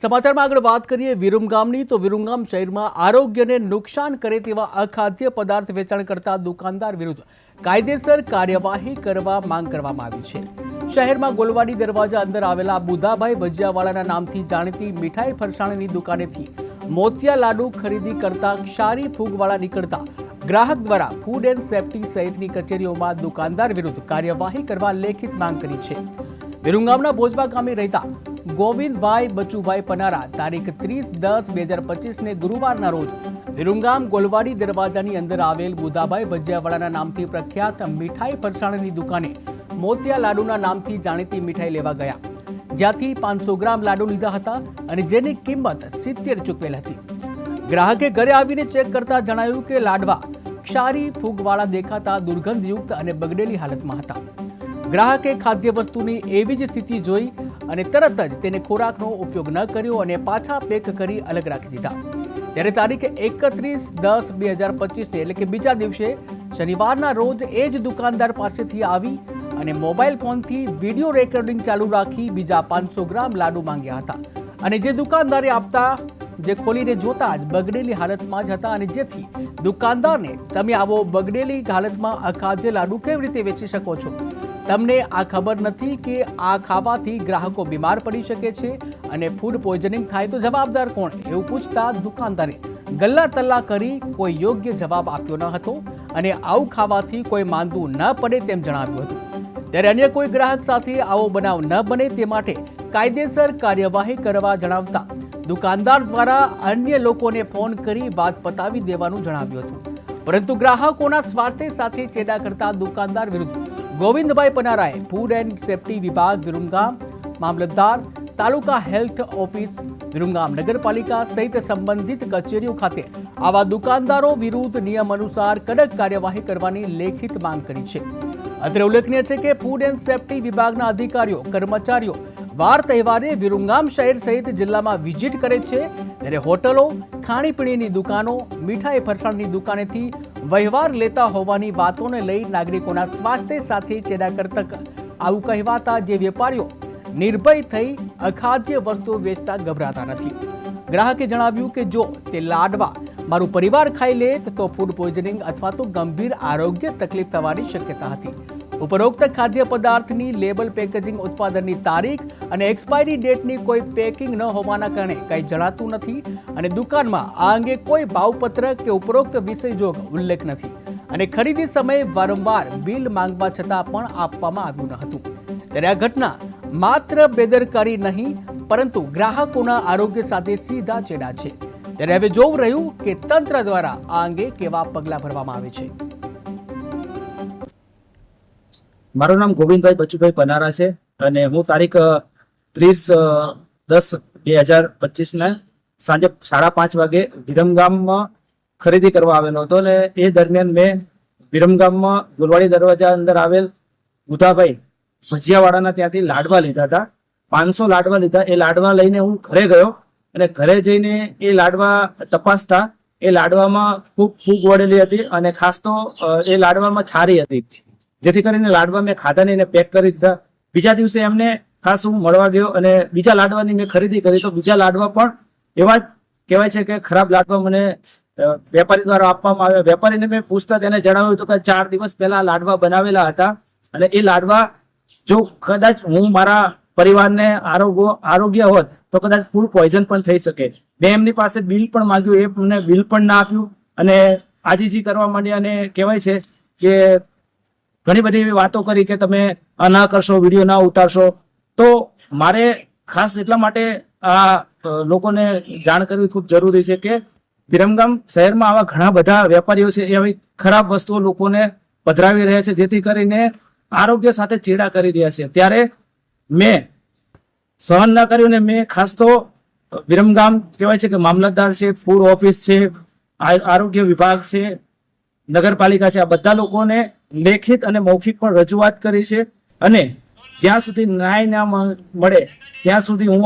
સમાચારમાં આગળ વાત કરીએ વિરુમગામની, તો વિરુમગામ શહેરમાં આરોગ્યને નુકસાન કરે તેવા અખાદ્ય પદાર્થ વેચાણ કરતા દુકાનદાર વિરુદ્ધ કાયદેસર કાર્યવાહી કરવા માંગ કરવામાં આવી છે. શહેરમાં ગોલવાડી દરવાજા અંદર આવેલા બુધાભાઈ ભજીયાવાળાના નામથી જાણીતી મીઠાઈ ફરસાણની દુકાનેથી મોતિયા લાડુ ખરીદી કરતા ક્ષારી ફૂગવાળા નીકળતા ગ્રાહક દ્વારા ફૂડ એન્ડ સેફ્ટી સહિતની કચેરીઓમાં દુકાનદાર વિરુદ્ધ કાર્યવાહી કરવા લેખિત માંગ કરી છે. વિરુંગામના ભોજવા ગામે રહેતા ગોવિંદભાઈ બચુભાઈ પનારા, તારીખ ત્રીસ દસ બે હજાર પચીસને ગુરુવારના રોજ વિરુંગામ ગોલવાડી દરવાજાની અંદર આવેલ બુધાભાઈ ભજીયાવાળાના નામથી પ્રખ્યાત મીઠાઈ ફરસાણની દુકાને મોતિયા લાડુના નામથી જાણીતી મીઠાઈ લેવા ગયા. જ્યાંથી પાંચસો ગ્રામ લાડુ લીધા હતા અને જેની કિંમત સિત્તેર ચૂકવેલ હતી. ગ્રાહકે ઘરે આવીને ચેક કરતા જણાવ્યું કે લાડવા ક્ષારી, ફૂગવાળા દેખાતા દુર્ગંધયુક્ત અને બગડેલી હાલતમાં હતા. ગ્રાહકે ખાદ્ય વસ્તુની એવી જ સ્થિતિ જોઈ અને તરત જ તેને ખોરાકનો ઉપયોગ ન કર્યો અને પાછા પેક કરી અલગ રાખી દીધા. ત્યારે તારીખ એકત્રીસ દસ બે હજાર પચીસને એટલે કે બીજા દિવસે શનિવારના રોજ એ જ દુકાનદાર પાસેથી આવી અને મોબાઈલ ફોનથી વીડિયો રેકોર્ડિંગ ચાલુ રાખી બીજા પાંચસો ગ્રામ લાડુ માંગ્યા હતા. અને જે દુકાનદારે આપતા, જે ખોલીને જોતા જ બગડેલી હાલતમાં જ હતા અને જેથી દુકાનદારને, તમે આવો બગડેલી હાલતમાં અખાદ્ય લાડુ કેવી રીતે વેચી શકો છો? તમને આ ખબર નથી કે આ ખાવાથી ગ્રાહકો બીમાર પડી શકે છે અને ફૂડ પોઈઝનિંગ થાય તો જવાબદાર કોણ એવું પૂછતા દુકાનદારે ગલ્લા તલ્લા કરી કોઈ યોગ્ય જવાબ આપ્યો ન હતો અને આવું ખાવાથી કોઈ માંદું ન પડે તેમ જણાવ્યું હતું. ત્યારે અન્ય કોઈ ગ્રાહક સાથે આવો બનાવ ન બને તે માટે કાયદેસર કાર્યવાહી કરવા જણાવતા દુકાનદાર દ્વારા અન્ય લોકોને ફોન કરી વાત પતાવી દેવાનું જણાવ્યું હતું. પરંતુ ગ્રાહકોના સ્વાર્થે સાથે ચેડા કરતા દુકાનદાર વિરુદ્ધ ગોવિંદભાઈ પનારાએ ફૂડ એન્ડ સેફ્ટી વિભાગ વિરુમગામ મામલતદાર, તાલુકા હેલ્થ ઓફિસ વિરુમગામ નગરપાલિકા સહિત સંબંધિત કચેરીઓ ખાતે આવા દુકાનદારો વિરુદ્ધ નિયમ અનુસાર કડક કાર્યવાહી કરવાની લેખિત માંગ કરી છે. અત્રે ઉલ્લેખનીય છે કે ફૂડ એન્ડ સેફ્ટી વિભાગના અધિકારીઓ, કર્મચારીઓ વાર તહેવારે વિરુંગામ શહેર સહિત જિલ્લામાં વિઝિટ કરે છે. ત્યારે હોટલો, ખાણીપીણીની દુકાનો, મીઠાઈ ફરસાણની દુકાનેથી વહેવાર લેતા હોવાની વાતોને લઈ નાગરિકોના સ્વાસ્થ્ય સાથે ચેડા કરતક આવું કહેવાતા જે વેપારીઓ નિર્ભય થઈ અખાદ્ય વસ્તુઓ વેચતા ગભરાતા નથી. ગ્રાહકે જણાવ્યું કે જો તે લાડવા મારું પરિવાર ખાઈ લે તો ફૂડ પોઈઝનિંગ અથવા તો ગંભીર આરોગ્ય તકલીફ થવાની શક્યતા હતી. ઉપરોક્ત ખાદ્ય પદાર્થની લેબલ પેકેજિંગ ઉત્પાદનની તારીખ અને એક્સપાયરી ડેટની કોઈ પેકિંગ ન હોવાના કારણે કંઈ જણાતું નથી અને દુકાનમાં આ અંગે કોઈ ભાવપત્ર કે ઉપરોક્ત વિષયજોગ ઉલ્લેખ નથી. અને ખરીદી સમયે વારંવાર બિલ માંગવા છતાં પણ આપવામાં આવ્યું ન હતું. ત્યારે આ ઘટના માત્ર બેદરકારી નહીં, પરંતુ ગ્રાહકોના આરોગ્ય સાથે સીધા ચેડા છે. ત્યારે હવે જોવું રહ્યું કે તંત્ર દ્વારા આ અંગે કેવા પગલાં ભરવામાં આવે છે. મારું નામ ગોવિંદભાઈ બચુભાઈ પનારા છે અને હું તારીખ ત્રીસ દસ બે હજાર પચીસને સાંજે સાડા પાંચ વાગે વિરમગામમાં ખરીદી કરવા આવેલો હતો અને એ દરમિયાન મેં વિરમગામમાં ગુલવાડી દરવાજા અંદર આવેલ બુધાભાઈ ભજીયાવાળાના ત્યાંથી લાડવા લીધા હતા. પાંચસો લાડવા લીધા. એ લાડવા લઈને હું ઘરે ગયો અને ઘરે જઈને એ લાડવા તપાસતા એ લાડવામાં ખૂબ ફૂગ વળેલી હતી અને ખાસ તો એ લાડવામાં છારી હતી. જેથી કરીને લાડવા મેં ખાધા નહીં એને પેક કરી દીધા. બીજા દિવસે એમને ખાસ હું મળવા ગયો અને બીજા લાડવાની મેં ખરીદી કરી. તો બીજા લાડવા પણ એવા જ કહેવાય છે કે ખરાબ લાડવા મને વેપારી દ્વારા આપવામાં આવ્યા. વેપારીને મેં પૂછતા તેને જણાવ્યું હતું કે ચાર દિવસ પહેલા લાડવા બનાવેલા હતા અને એ લાડવા જો કદાચ હું મારા પરિવારને આરોગ્ય આરોગ્ય હોત તો કદાચ ફૂડ પોઈઝન પણ થઈ શકે. મેં એમની પાસે બિલ પણ માંગ્યું. એ મને બિલ પણ ના આપ્યું અને આજીજી કરવા માંડ્યા અને કહેવાય છે કે ઘણી બધી એવી વાતો કરી કે તમે ના કરશો, વીડિયો ના ઉતારશો. તો મારે ખાસ એટલા માટે આ લોકોને જાણ કરવી ખૂબ જરૂરી છે કે વિરમગામ શહેરમાં આવા ઘણા બધા વેપારીઓ છે, એ આવી ખરાબ વસ્તુઓ લોકોને પધરાવી રહ્યા છે, જેથી કરીને આરોગ્ય સાથે ચેડા કરી રહ્યા છે. ત્યારે મેં સહન ના કર્યું ને મેં ખાસ તો વિરમગામ કહેવાય છે કે મામલતદાર છે, ફૂડ ઓફિસ છે આરોગ્ય વિભાગ છે નગરપાલિકા છે. આ બધા લોકોને લેખિત અને મૌખિક પણ રજૂઆત કરી છે. અને જ્યાં સુધી ન્યાય ના મળે, ત્યાં સુધી હું